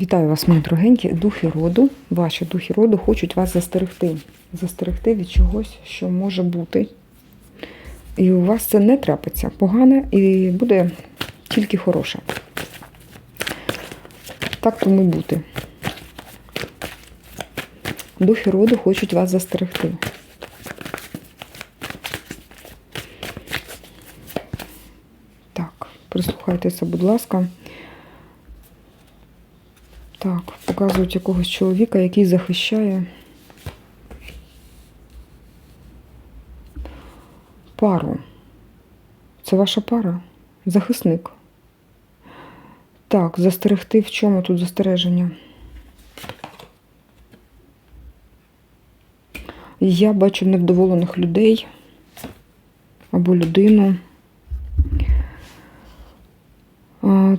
Вітаю вас, мої дорогенькі. Духи роду, ваші духи роду хочуть вас застерегти. Застерегти від чогось, що може бути. І у вас це не трапиться погане і буде тільки хороше. Так тому бути. Духи роду хочуть вас застерегти. Так, прислухайтеся, будь ласка. Так, показують якогось чоловіка, який захищає пару. Це ваша пара? Захисник. Так, застерегти в чому тут застереження? Я бачу невдоволених людей або людину.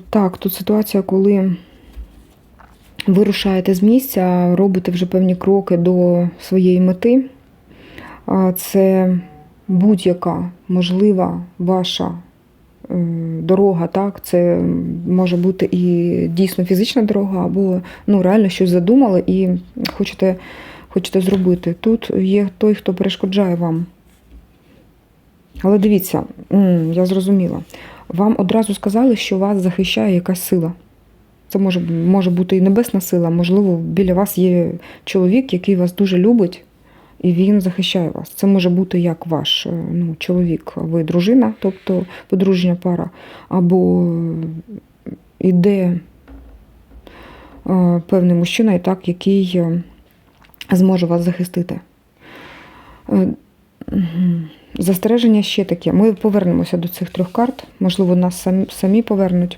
Так, тут ситуація, коли ви рушаєте з місця, робите вже певні кроки до своєї мети. Це будь-яка можлива ваша е, дорога, так? Це може бути і дійсно фізична дорога, або ну, реально щось задумали і хочете, хочете зробити. Тут є той, хто перешкоджає вам. Але дивіться, я зрозуміла. Вам одразу сказали, що вас захищає якась сила. Це може, може бути і небесна сила, можливо, біля вас є чоловік, який вас дуже любить, і він захищає вас. Це може бути як ваш е, ну, чоловік, ви дружина, тобто подружня пара, або іде е, певний мужчина, і так, який е, зможе вас захистити. Е. Застереження ще таке. Ми повернемося до цих трьох карт, можливо, нас самі повернуть.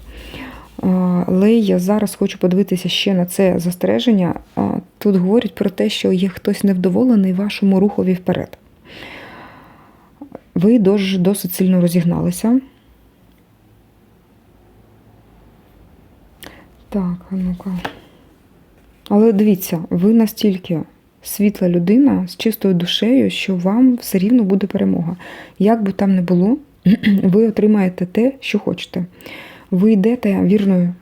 Але я зараз хочу подивитися ще на це застереження. Тут говорять про те, що є хтось невдоволений вашому рухові вперед. Ви досить сильно розігналися. Так, а ну-ка. Але дивіться, ви настільки світла людина з чистою душею, що вам все рівно буде перемога. Як би там не було, ви отримаєте те, що хочете. Ви йдете вірною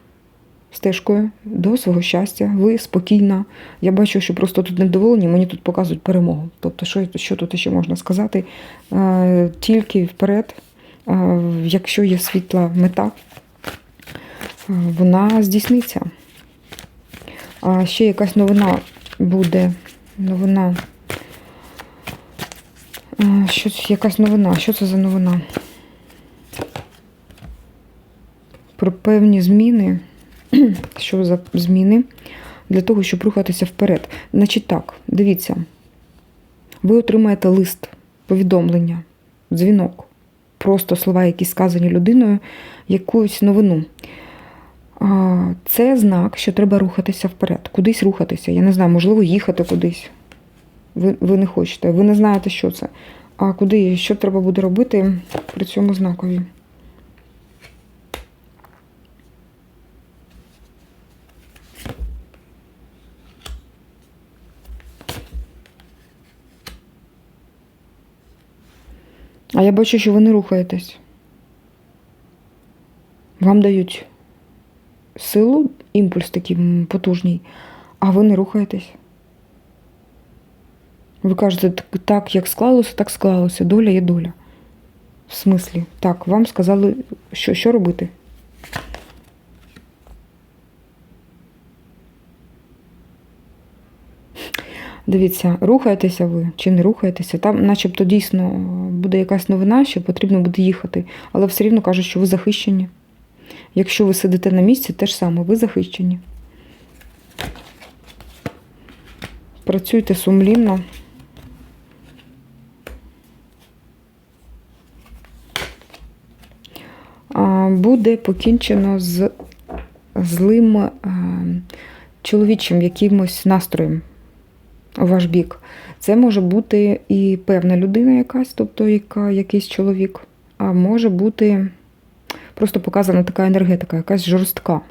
стежкою до свого щастя, ви спокійна. Я бачу, що просто тут невдоволені, мені тут показують перемогу. Тобто, що, що тут ще можна сказати? Тільки вперед, якщо є світла мета, вона здійсниться. А ще якась новина буде. Новина. Щось, якась новина. Що це за новина? Про певні зміни. Що за зміни? Для того, щоб рухатися вперед. Значить так, дивіться. Ви отримаєте лист, повідомлення, дзвінок. Просто слова, які сказані людиною, якусь новину. Це знак, що треба рухатися вперед, кудись рухатися. Я не знаю, можливо, їхати кудись. Ви, ви не хочете, ви не знаєте, що це. А куди, що треба буде робити при цьому знакові? А я бачу, що ви не рухаєтесь. Вам дають силу, імпульс такий потужний, а ви не рухаєтесь. Ви кажете, «Так- як склалося, так склалося. Доля є доля. В смислі? Так, вам сказали, що, що робити? Дивіться, рухаєтеся ви чи не рухаєтеся. Там, начебто, дійсно буде якась новина, що потрібно буде їхати, але все рівно кажуть, що ви захищені. Якщо ви сидите на місці, те ж саме, ви захищені. Працюйте сумлінно. Буде покінчено з злим е, чоловічим якимось настроєм у ваш бік. Це може бути і певна людина якась, тобто яка, якийсь чоловік, а може бути просто показана така енергетика, якась жорстка.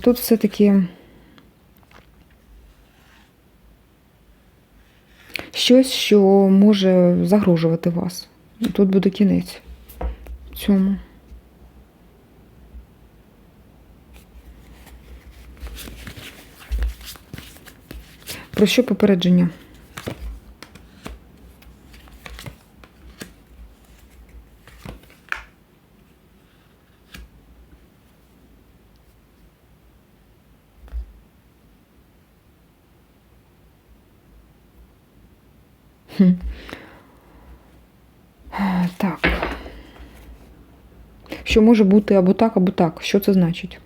Тут все-таки щось, що може загрожувати вас. Тут буде кінець цьому. Про що попередження? Так. Що може бути або так, або так. Що це значить?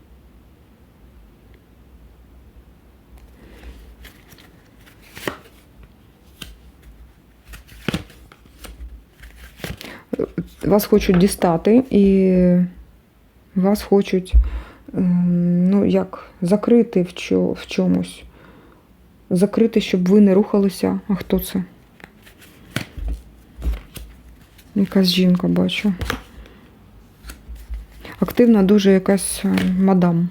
Вас хочуть дістати і вас хочуть, ем, ну, як, закрити в, чомусь. Закрити, щоб ви не рухалися. А хто це? Якась жінка бачу. Активна дуже якась е, мадам.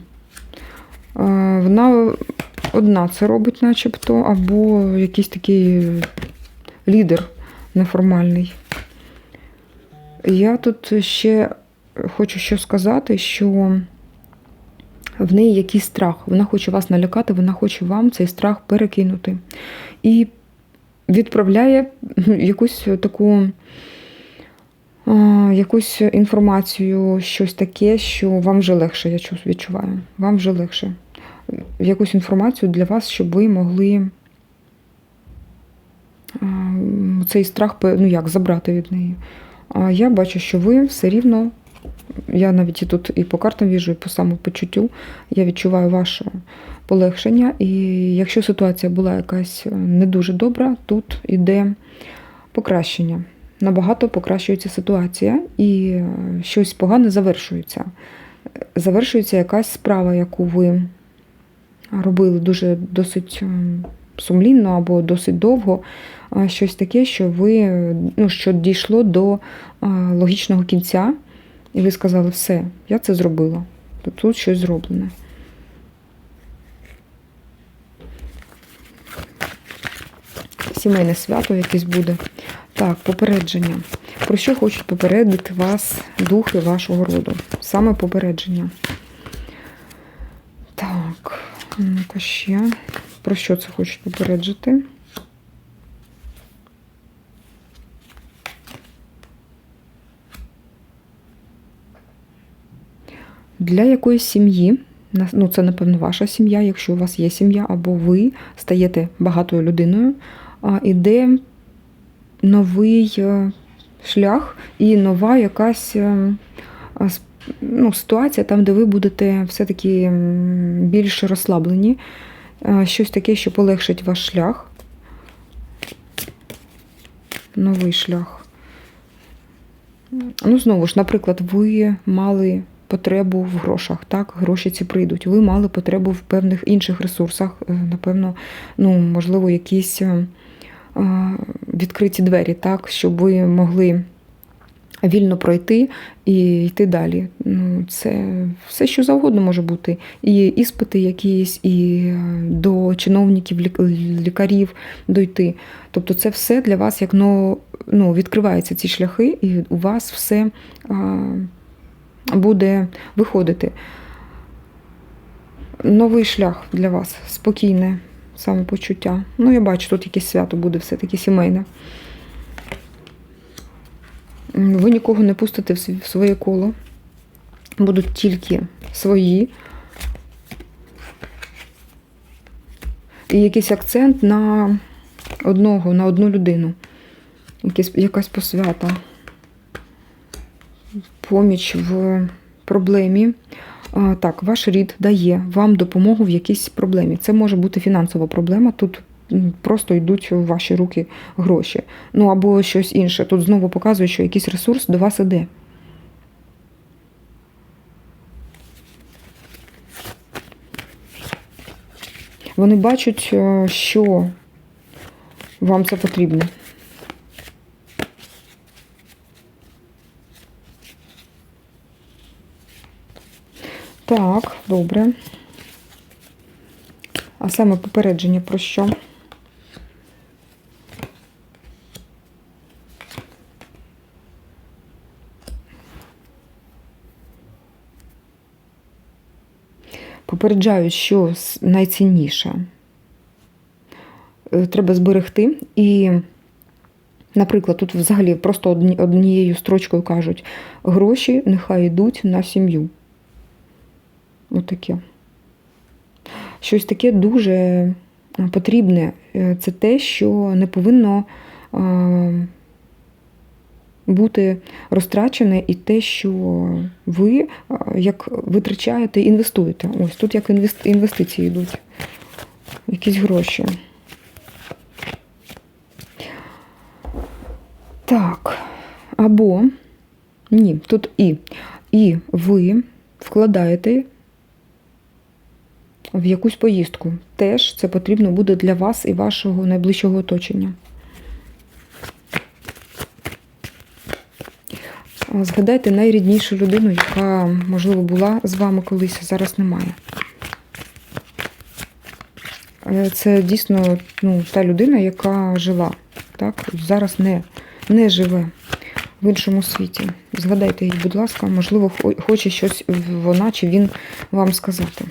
Е, Вона одна це робить, начебто, або якийсь такий лідер неформальний. Я тут ще хочу що сказати, що в неї якийсь страх. Вона хоче вас налякати, вона хоче вам цей страх перекинути. І відправляє якусь таку якусь інформацію, щось таке, що вам вже легше, я відчуваю. Вам вже легше. Якусь інформацію для вас, щоб ви могли цей страх ну як, забрати від неї. А я бачу, що ви все рівно, я навіть і тут і по картам віжу, і по самопочуттю, я відчуваю ваше полегшення. І якщо ситуація була якась не дуже добра, тут іде покращення. Набагато покращується ситуація, і е, щось погане завершується. Завершується якась справа, яку ви робили дуже досить ем, сумлінно або досить довго. Щось таке, що ви ну, що дійшло до логічного кінця, і ви сказали, все, я це зробила. Тут, щось зроблене. Сімейне свято якесь буде. Так, попередження. Про що хочуть попередити вас духи вашого роду? Саме попередження. Так, ну-ка ще. Про що це хочуть попереджити? Для якоїсь сім'ї, ну це, напевно, ваша сім'я, якщо у вас є сім'я, або ви стаєте багатою людиною, іде новий е, шлях і нова якась е, ну, ситуація, там, де ви будете все-таки більш розслаблені. Е, Щось таке, що полегшить ваш шлях. Новий шлях. Ну, знову ж, наприклад, ви мали потребу в грошах, так, гроші ці прийдуть. Ви мали потребу в певних інших ресурсах, е, напевно, ну, можливо, якісь е, відкриті двері, так, щоб ви могли вільно пройти і йти далі. Ну, це все, що завгодно може бути. І іспити якісь, і е, до чиновників, лікарів дойти. Тобто це все для вас як ну, відкриваються ці шляхи, і у вас все буде виходити. Новий шлях для вас, спокійне самопочуття. Ну, я бачу, тут якесь свято буде все-таки сімейне. Ви нікого не пустите в своє коло. Будуть тільки свої. І якийсь акцент на одного, на одну людину. Якась, якась посвята. Поміч в проблемі. Так, ваш рід дає вам допомогу в якійсь проблемі. Це може бути фінансова проблема. Тут просто йдуть в ваші руки гроші. Ну або щось інше. Тут знову показує, що якийсь ресурс до вас іде. Вони бачать, е, що вам це потрібно. Так, добре. А саме попередження про що? Попереджають, що найцінніше е, треба зберегти. І, наприклад, тут взагалі просто однією строчкою кажуть: гроші нехай йдуть на сім'ю. Отаке. Щось таке дуже е, потрібне. Е, Це те, що не повинно бути розтрачене, і те, що ви е, як витрачаєте, інвестуєте. Ось тут як інвестиції йдуть. Якісь гроші. Так. Або ні, тут і. І ви вкладаєте в якусь поїздку. Теж це потрібно буде для вас і вашого найближчого оточення. А Згадайте найріднішу людину, яка, можливо, була з вами колись, а зараз немає. Е, Це дійсно ну, та людина, яка жила. Так? Зараз не, не живе в іншому світі. Згадайте її, будь ласка, можливо, хоче щось вона чи він вам сказати.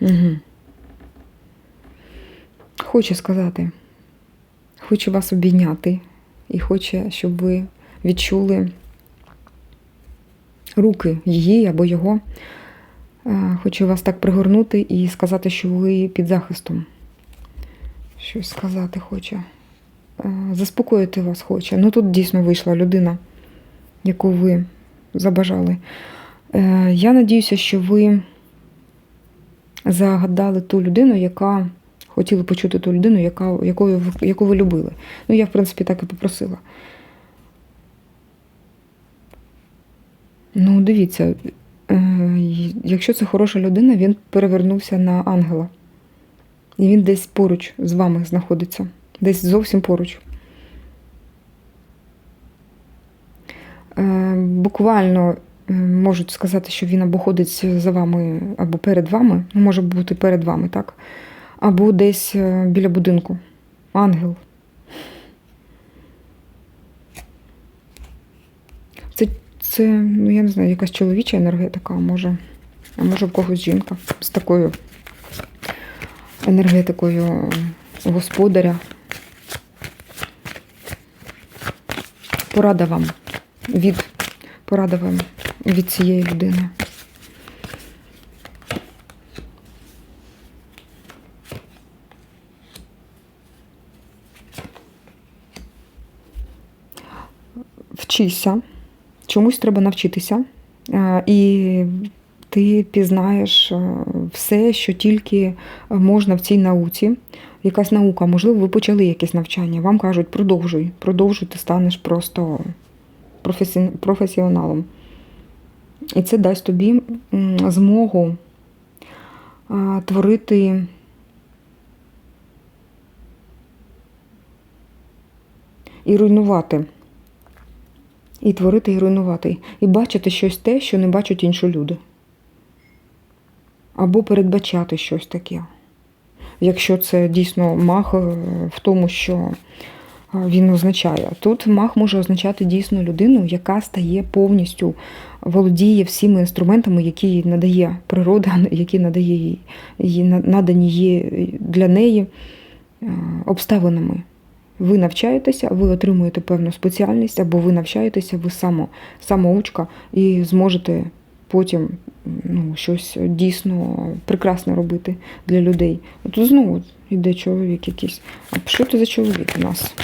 Угу. Хоче сказати, хоче вас обійняти і хоче, щоб ви відчули руки її або його. Хоче вас так пригорнути і сказати, що ви під захистом. Щось сказати хоче. Заспокоїти вас хоче. Ну тут дійсно вийшла людина, яку ви забажали. Е, Я надіюся, що ви загадали ту людину, яка хотіли почути ту людину, яка, якою, яку ви любили. Ну, я, в принципі, так і попросила. Ну, дивіться, е, якщо це хороша людина, він перевернувся на ангела. І він десь поруч з вами знаходиться. Десь зовсім поруч. Е, Буквально е, можуть сказати, що він або ходить за вами, або перед вами. Ну, може бути перед вами, так? Або десь е, біля будинку. Ангел. Це, це, ну я не знаю, якась чоловіча енергетика, а може, а може в когось жінка з такою енергетикою господаря. Порада вам від порада вам від цієї людини. Вчися, чомусь треба навчитися, е, і ти пізнаєш е, все, що тільки можна в цій науці. Якась наука, можливо, ви почали якесь навчання. Вам кажуть, продовжуй, продовжуй, ти станеш просто професі... професіоналом. І це дасть тобі змогу творити і руйнувати. І творити, і руйнувати. І бачити щось те, що не бачать інші люди. Або передбачати щось таке. Якщо це дійсно мах е, в тому, що е, він означає. Тут мах може означати дійсно людину, яка стає повністю, володіє всіми інструментами, які їй надає природа, які надає їй, надані є для неї е, обставинами. Ви навчаєтеся, ви отримуєте певну спеціальність, або ви навчаєтеся, ви само, самоучка і зможете потім ну, щось дійсно прекрасне робити для людей. Тут знову йде чоловік якийсь. А що це за чоловік у нас?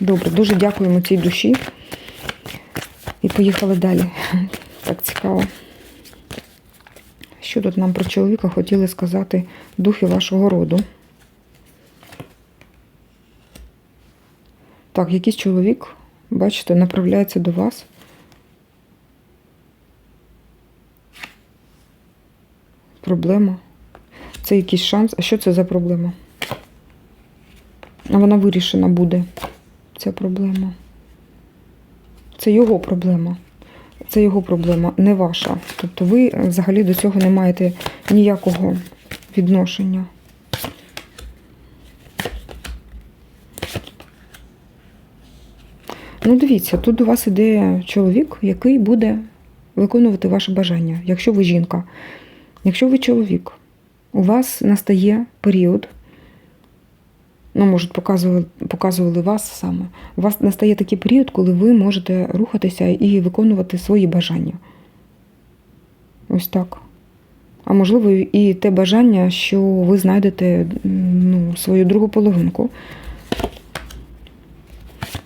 Добре, дуже дякуємо цій душі. І поїхали далі. Так цікаво. Що тут нам про чоловіка хотіли сказати духи вашого роду? Так, якийсь чоловік, бачите, направляється до вас. Проблема. Це якийсь шанс. А що це за проблема? Вона вирішена буде. Ця проблема. Це його проблема. Це його проблема, не ваша. Тобто ви взагалі до цього не маєте ніякого відношення. Ну, дивіться, тут до вас іде чоловік, який буде виконувати ваше бажання, якщо ви жінка. Якщо ви чоловік, у вас настає період, ну, може, показували, показували вас саме. У вас настає такий період, коли ви можете рухатися і виконувати свої бажання. Ось так. А можливо, і те бажання, що ви знайдете ну, свою другу половинку.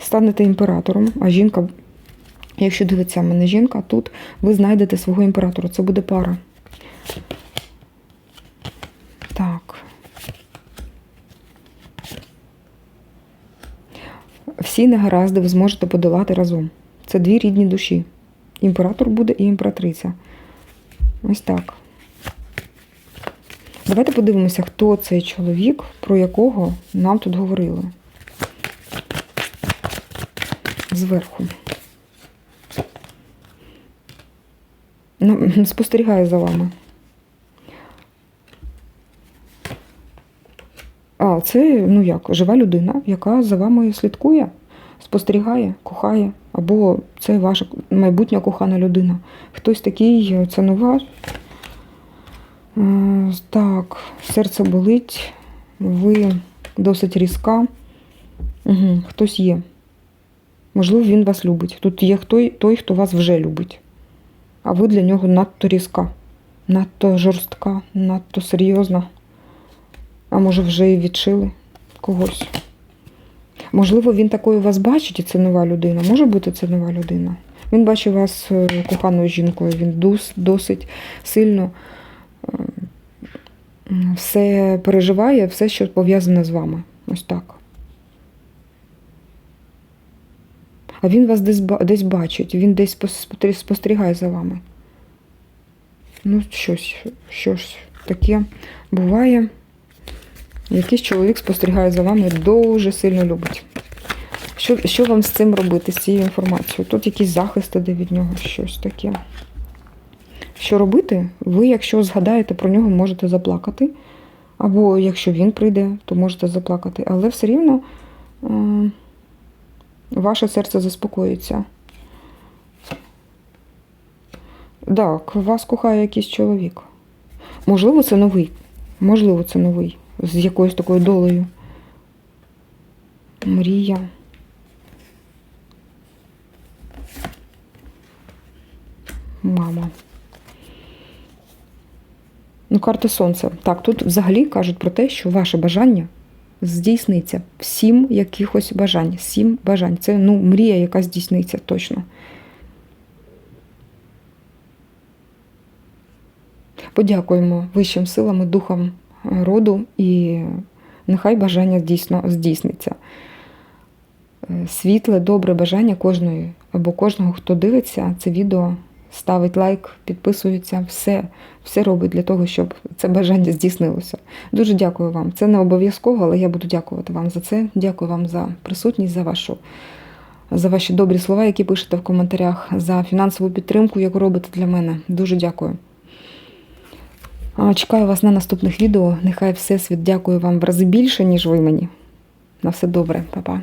Станете імператором, а жінка, якщо дивиться мене жінка, тут ви знайдете свого імператора. Це буде пара. Так. Всі негаразди ви зможете подолати разом. Це дві рідні душі. Імператор буде і імператриця. Ось так. Давайте подивимося, хто цей чоловік, про якого нам тут говорили. Зверху. Ну, спостерігаю за вами. А, це, ну як, жива людина, яка за вами слідкує, спостерігає, кохає, або це ваша майбутня кохана людина. Хтось такий, це нова. Е, Так, серце болить, ви досить різка. Угу, Хтось є. Можливо, він вас любить. Тут є той, той, хто вас вже любить. А ви для нього надто різка, надто жорстка, надто серйозна. А може, вже і відшили когось. Можливо, він такою вас бачить, і це нова людина. Може бути це нова людина. Він бачить вас е, коханою жінкою, він дос- досить сильно е, все переживає, все, що пов'язане з вами. Ось так. А він вас десь, десь бачить, він десь спостерігає за вами. Ну, щось, щось таке буває. Якийсь чоловік спостерігає за вами, дуже сильно любить. Що, що вам з цим робити, з цією інформацією? Тут якийсь захист іде від нього, щось таке. Що робити? Ви, якщо згадаєте про нього, можете заплакати. Або якщо він прийде, то можете заплакати. Але все рівно е, ваше серце заспокоїться. Так, вас кохає якийсь чоловік. Можливо, це новий. Можливо, це новий. З якоюсь такою долею. Мрія. Мама. Ну, карти сонця. Так, тут взагалі кажуть про те, що ваше бажання здійсниться. Сім якихось бажань. Сім бажань. Це ну, мрія, яка здійсниться точно. Подякуємо вищим силам і духам роду, і нехай бажання дійсно здійсниться. Е, Світле, добре бажання кожної або кожного, хто дивиться це відео, ставить лайк, підписується, все, все робить для того, щоб це бажання здійснилося. Дуже дякую вам. Це не обов'язково, але я буду дякувати вам за це. Дякую вам за присутність, за вашу. За ваші добрі слова, які пишете в коментарях, за фінансову підтримку, яку робите для мене. Дуже дякую. Чекаю вас на наступних відео. Нехай Всесвіт дякую вам в рази більше, ніж ви мені. На все добре, Па-па.